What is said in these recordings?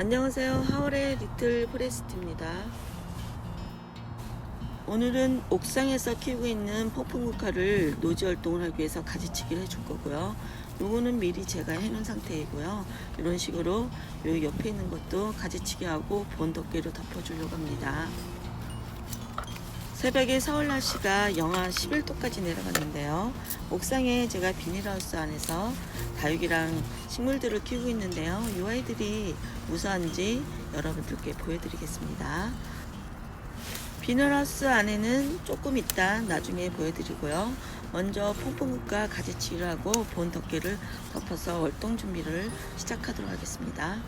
안녕하세요. 하월의 리틀 프레스트입니다. 오늘은 옥상에서 키우고 있는 폭풍국화를 노지 활동을 하기 위해서 가지치기를 해줄 거고요. 요거는 미리 제가 해놓은 상태이고요. 이런 식으로 요 옆에 있는 것도 가지치기 하고 본덮개로 덮어주려고 합니다. 새벽에 서울 날씨가 영하 11도까지 내려갔는데요. 옥상에 제가 비닐하우스 안에서 다육이랑 식물들을 키우고 있는데요. 이 아이들이 무사한지 여러분들께 보여드리겠습니다. 비닐하우스 안에는 조금 이따 나중에 보여드리고요. 먼저 퐁퐁국과 가지치기를 하고 본 덮개를 덮어서 월동 준비를 시작하도록 하겠습니다.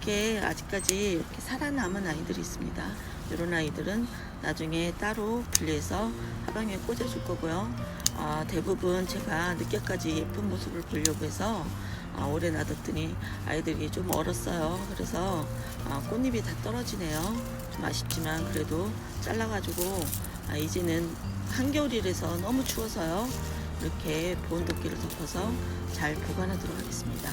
이렇게 아직까지 이렇게 살아남은 아이들이 있습니다. 이런 아이들은 나중에 따로 분리해서 하방에 꽂아줄 거고요. 아, 대부분 제가 늦게까지 예쁜 모습을 보려고 해서 아, 오래 놔뒀더니 아이들이 좀 얼었어요. 그래서 아, 꽃잎이 다 떨어지네요. 좀 아쉽지만 그래도 잘라가지고 아, 이제는 한겨울이라서 너무 추워서요. 이렇게 보온 도끼를 덮어서 잘 보관하도록 하겠습니다.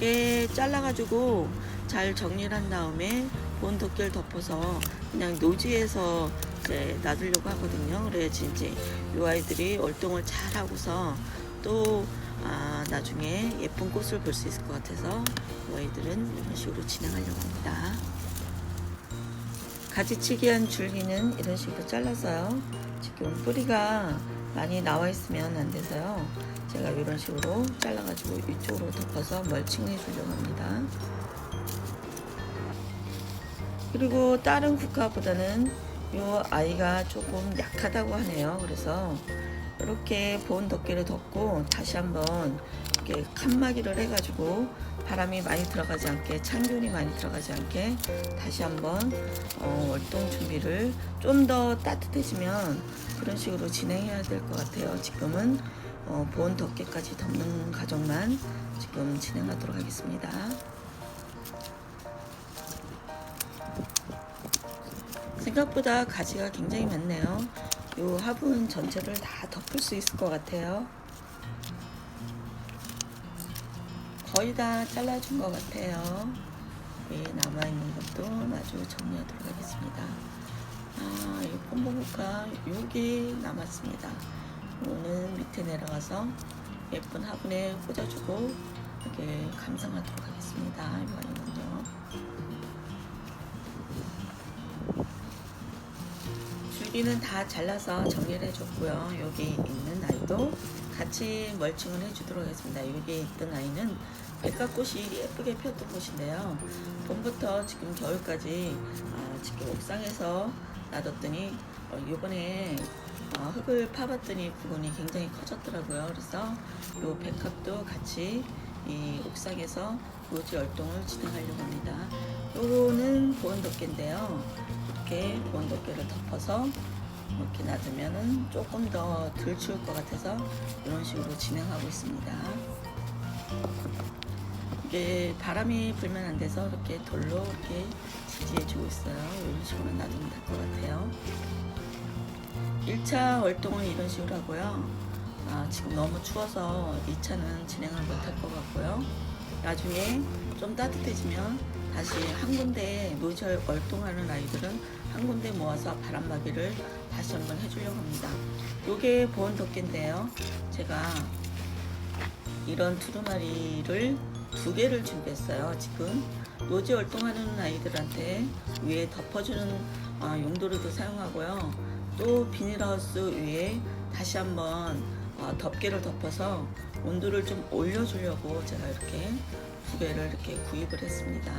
이렇게 잘라가지고 잘 정리를 한 다음에 보온 도끼를 덮어서 그냥 노지에서 이제 놔두려고 하거든요. 그래야지 이제 이 아이들이 월동을 잘 하고서 또 아, 나중에 예쁜 꽃을 볼 수 있을 것 같아서 이 아이들은 이런 식으로 진행하려고 합니다. 가지치기한 줄기는 이런 식으로 잘라서요. 지금 뿌리가 많이 나와 있으면 안 돼서요. 제가 이런 식으로 잘라가지고 이쪽으로 덮어서 멀칭해 주려고 합니다. 그리고 다른 국화보다는 이 아이가 조금 약하다고 하네요. 그래서 이렇게 보온 덮개를 덮고 다시 한번 이렇게 칸막이를 해가지고 바람이 많이 들어가지 않게 찬균이 많이 들어가지 않게 다시 한번 어, 월동 준비를 좀 더 따뜻해지면 그런 식으로 진행해야 될 것 같아요. 지금은 어, 보온 덮개까지 덮는 과정만 지금 진행하도록 하겠습니다. 생각보다 가지가 굉장히 많네요. 이 화분 전체를 다 덮을 수 있을 것 같아요. 거의 다 잘라준 것 같아요. 이 남아있는 것도 마저 정리하도록 하겠습니다. 아, 이 pom보국화 여기 남았습니다. 이거는 밑에 내려가서 예쁜 화분에 꽂아주고 이렇게 감상하도록 하겠습니다. 이거는요. 줄기는 다 잘라서 정리를 해줬고요. 여기 있는 아이도 같이 멀칭을 해주도록 하겠습니다. 여기 있던 아이는 백합꽃이 예쁘게 폈던 곳인데요. 봄부터 지금 겨울까지 아, 지금 옥상에서 놔뒀더니 어, 요번에 어, 흙을 파봤더니 부분이 굉장히 커졌더라고요. 그래서 요 백합도 같이 이 옥상에서 노지 활동을 진행하려고 합니다. 요거는 보온 덮개인데요. 이렇게 보온 덮개를 덮어서 이렇게 놔두면은 조금 더 덜 추울 것 같아서 이런 식으로 진행하고 있습니다. 이게 바람이 불면 안 돼서 이렇게 돌로 이렇게 지지해주고 있어요. 이런 식으로 놔두면 될 것 같아요. 1차 활동은 이런 식으로 하고요. 아, 지금 너무 추워서 2차는 진행을 못할 것 같고요. 나중에 좀 따뜻해지면 다시 한 군데 노절 활동하는 아이들은 한 군데 모아서 바람막이를 다시 한번 해주려고 합니다. 요게 보온 덮개인데요. 제가 이런 두루마리를 두 개를 준비했어요. 지금 노지 활동하는 아이들한테 위에 덮어주는 아, 용도로도 사용하고요. 또 비닐하우스 위에 다시 한번 어, 덮개를 덮어서 온도를 좀 올려주려고 제가 이렇게 두 개를 이렇게 구입을 했습니다.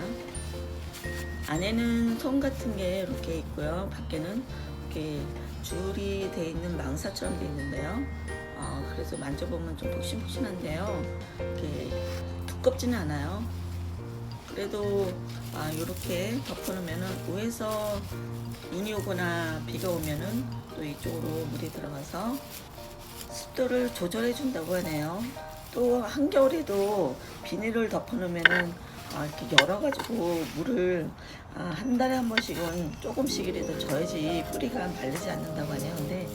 안에는 솜 같은 게 이렇게 있고요. 밖에는 이렇게 줄이 돼 있는 망사처럼 돼 있는데요. 어, 그래서 만져보면 좀 폭신폭신한데요. 이렇게 두껍지는 않아요. 그래도 아, 이렇게 덮어놓으면은 위에서 눈이 오거나 비가 오면은 또 이쪽으로 물이 들어가서 습도를 조절해 준다고 하네요. 또 한겨울에도 비닐을 덮어놓으면은 아, 이렇게 열어가지고 물을 아, 한 달에 한 번씩은 조금씩이라도 줘야지 뿌리가 말리지 않는다고 하네요. 근데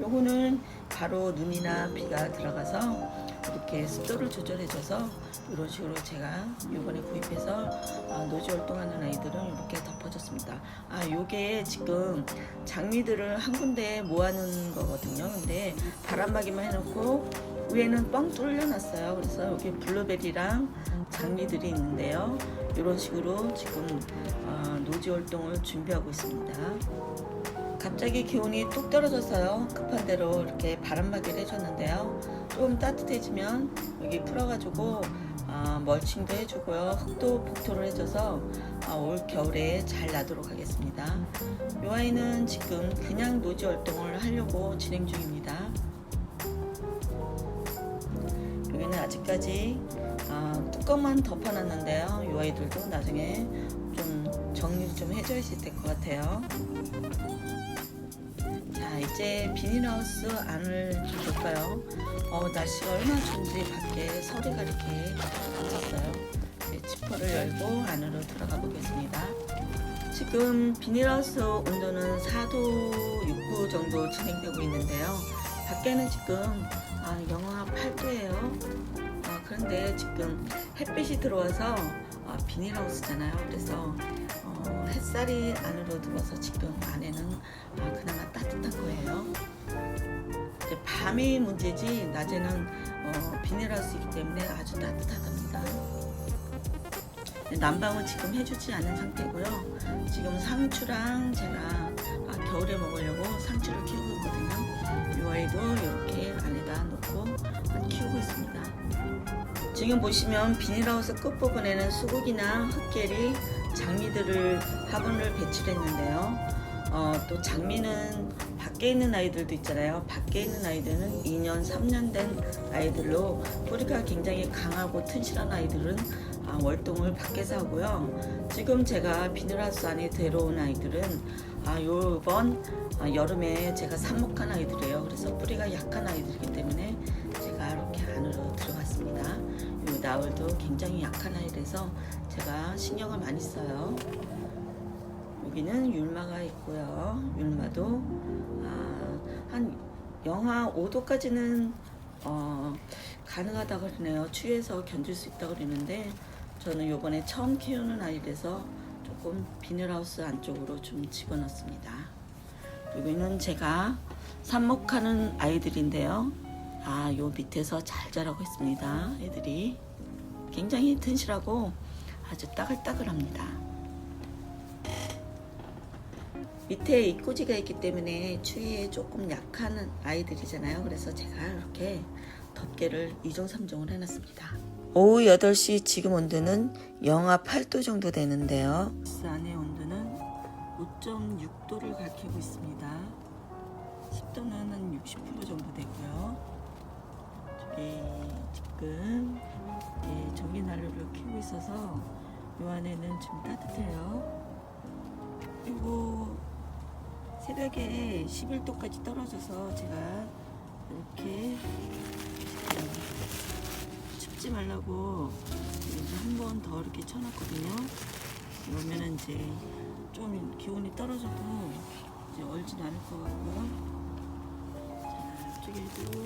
요거는 바로 눈이나 비가 들어가서 이렇게 습도를 조절해줘서 이런 식으로 제가 요번에 구입해서 아, 노지 활동하는 아이들은 이렇게 덮어졌습니다. 아, 요게 지금 장미들을 한 군데 모아놓은 거거든요. 근데 바람막이만 해놓고 위에는 뻥 뚫려놨어요. 그래서 여기 블루베리랑 장미들이 있는데요. 이런 식으로 지금 어, 노지 활동을 준비하고 있습니다. 갑자기 기온이 뚝 떨어져서요. 급한 대로 이렇게 바람막이를 해줬는데요. 좀 따뜻해지면 여기 풀어가지고 아, 멀칭도 해주고요. 흙도 복토를 해줘서 아, 올 겨울에 잘 나도록 하겠습니다. 이 아이는 지금 그냥 노지 활동을 하려고 진행 중입니다. 여기는 아직까지 아, 뚜껑만 덮어놨는데요. 이 아이들도 나중에 좀 정리를 좀 해줘야 될 것 같아요. 자 이제 비닐하우스 안을 좀 볼까요? 어, 날씨가 얼마나 좋은지 밖에 서리가 이렇게 앉았어요. 네, 지퍼를 열고 안으로 들어가 보겠습니다. 지금 비닐하우스 온도는 4도 6도 정도 진행되고 있는데요. 밖에는 지금 아, 영하 8도예요. 아, 그런데 지금 햇빛이 들어와서 아, 비닐하우스잖아요. 그래서 어, 햇살이 안으로 들어와서 지금 안에는 아, 그나마 따뜻한 거예요. 이제 밤이 문제지 낮에는 어, 비닐하우스이기 때문에 아주 따뜻하답니다. 난방은 지금 해주지 않은 상태고요. 지금 상추랑 제가 아, 겨울에 먹으려고 상추를 키우고 있거든요. 이 아이도 이렇게 안에다 놓고 키우고 있습니다. 지금 보시면 비닐하우스 끝부분에는 수국이나 흑계리, 장미들을 화분을 배출했는데요. 어, 또 장미는 밖에 있는 아이들도 있잖아요. 밖에 있는 아이들은 2년, 3년 된 아이들로 뿌리가 굉장히 강하고 튼실한 아이들은 아, 월동을 밖에서 하고요. 지금 제가 비닐하우스 안에 들어온 아이들은 아, 요번 아, 여름에 제가 삽목한 아이들이에요. 그래서 뿌리가 약한 아이들이기 때문에 제가 이렇게 안으로 들어갔습니다. 요 나울도 굉장히 약한 아이라서 제가 신경을 많이 써요. 여기는 율마가 있고요. 율마도 아, 한 영하 5도까지는 어, 가능하다 그러네요. 추위에서 견딜 수 있다 그러는데 저는 요번에 처음 키우는 아이라서 조금 비닐하우스 안쪽으로 좀 집어넣습니다. 여기는 제가 삽목하는 아이들인데요. 아, 요 밑에서 잘 자라고 있습니다. 애들이 굉장히 튼실하고 아주 따글따글합니다. 밑에 입꼬지가 있기 때문에 추위에 조금 약한 아이들이잖아요. 그래서 제가 이렇게 덮개를 2종 3종을 해놨습니다. 오후 8시 지금 온도는 영하 8도 정도 되는데요. 버스 안의 온도는 5.6도를 가리키고 있습니다. 습도는 한 60% 정도 되고요. 저기 지금 이렇게 전기 난로를 켜고 있어서 이 안에는 좀 따뜻해요. 그리고 새벽에 11도까지 떨어져서 제가 이렇게 춥지 말라고 한번 더 이렇게 쳐놨거든요. 그러면은 이제 좀 기온이 떨어져도 이제 얼진 않을 것 같고요. 자, 이쪽에도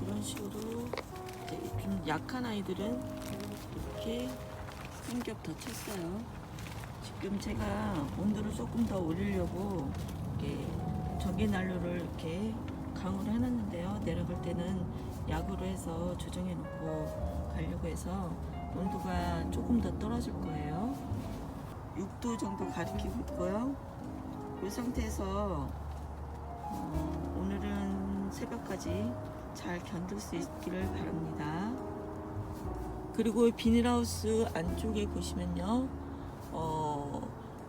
이런 식으로 좀 약한 아이들은 이렇게 한겹더 쳤어요. 지금 제가 온도를 조금 더 올리려고 이렇게 전기 난로를 이렇게 강으로 해놨는데요. 내려갈 때는 약으로 해서 조정해 놓고 가려고 해서 온도가 조금 더 떨어질 거예요. 6도 정도 가리키고 있고요. 이 상태에서 어, 오늘은 새벽까지 잘 견딜 수 있기를 바랍니다. 그리고 비닐하우스 안쪽에 보시면요. 어,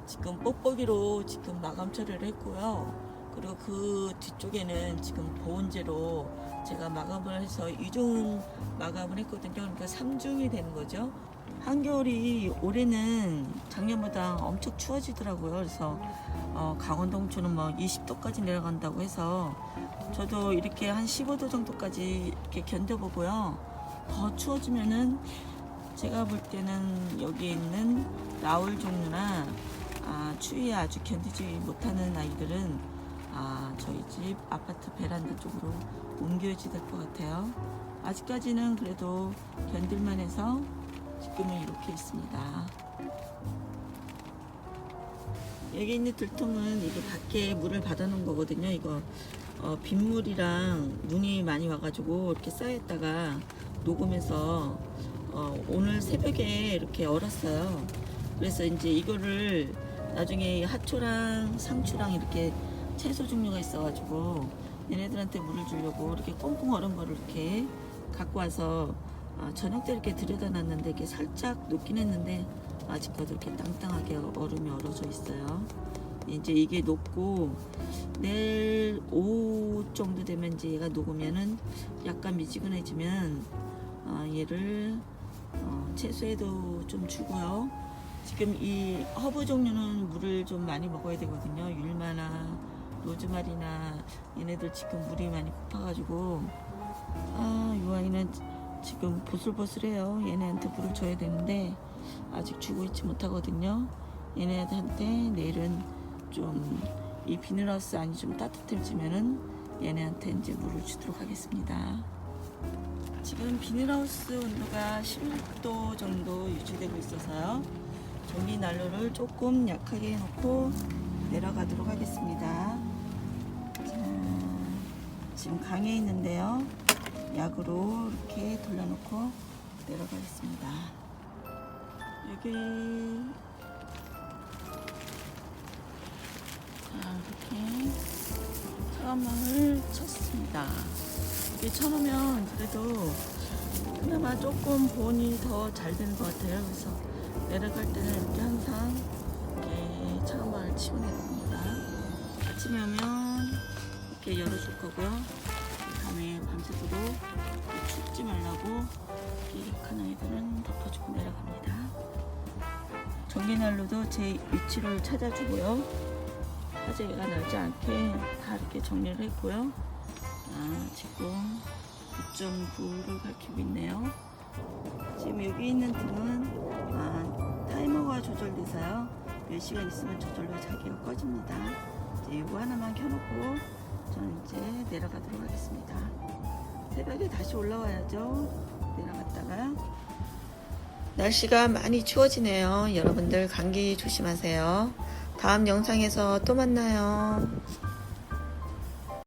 지금 뽁뽁이로 지금 마감 처리를 했고요. 그리고 그 뒤쪽에는 지금 보온재로 제가 마감을 해서 이중 마감을 했거든요. 그러니까 3중이 되는 거죠. 한겨울이 올해는 작년보다 엄청 추워지더라고요. 그래서 어, 강원 동초는 뭐 20도까지 내려간다고 해서 저도 이렇게 한 15도 정도까지 이렇게 견뎌보고요. 더 추워지면은 제가 볼 때는 여기 있는 나올 종류나 아, 추위에 아주 견디지 못하는 아이들은 아, 저희 집 아파트 베란다 쪽으로 옮겨야지 될 것 같아요. 아직까지는 그래도 견딜만 해서 지금은 이렇게 있습니다. 여기 있는 들통은 이거 밖에 물을 받아놓은 거거든요. 이거 어, 빗물이랑 눈이 많이 와가지고 이렇게 쌓였다가 녹으면서 어, 오늘 새벽에 이렇게 얼었어요. 그래서 이제 이거를 나중에 하초랑 상추랑 이렇게 채소 종류가 있어가지고 얘네들한테 물을 주려고 이렇게 꽁꽁 얼은 거를 이렇게 갖고 와서 어, 저녁 때 이렇게 들여다 놨는데 이게 살짝 녹긴 했는데 아직까지 이렇게 땅땅하게 얼음이 얼어져 있어요. 이제 이게 녹고 내일 오후 정도 되면 이제 얘가 녹으면은 약간 미지근해지면 어, 얘를 어, 채소에도 좀 주고요. 지금 이 허브 종류는 물을 좀 많이 먹어야 되거든요. 율마나 로즈마리나 얘네들 지금 물이 많이 고파가지고 아, 이 아이는 지금 보슬보슬해요. 얘네한테 물을 줘야 되는데 아직 주고 있지 못하거든요. 얘네한테 내일은 좀 이 비닐하우스 안이 좀 따뜻해지면은 얘네한테 이제 물을 주도록 하겠습니다. 지금 비닐하우스 온도가 16도 정도 유지되고 있어서요. 전기 난로를 조금 약하게 해놓고 내려가도록 하겠습니다. 자, 지금 강에 있는데요. 약으로 이렇게 돌려놓고 내려가겠습니다. 여기 자, 이렇게 차가망을 쳤습니다. 이게 쳐놓으면 그래도 그나마 조금 보온이 더 잘 되는 것 같아요. 그래서 내려갈 때는 이렇게 항상 이렇게 차가망을 치고 내려갑니다. 아침에 오면 이렇게 열어줄 거고요. 밤에 밤새도록 춥지 말라고 아이들은 덮어주고 내려갑니다. 전기난로도 제 위치를 찾아주고요. 화재가 나지 않게 다 이렇게 정리를 했고요. 아, 지금 9.9를 밝히고 있네요. 지금 여기 있는 등은 아, 타이머가 조절돼서요. 몇 시간 있으면 저절로 자기가 꺼집니다. 이거 하나만 켜놓고 저는 이제 내려가도록 하겠습니다. 새벽에 다시 올라와야죠. 내려갔다가 날씨가 많이 추워지네요. 여러분들 감기 조심하세요. 다음 영상에서 또 만나요.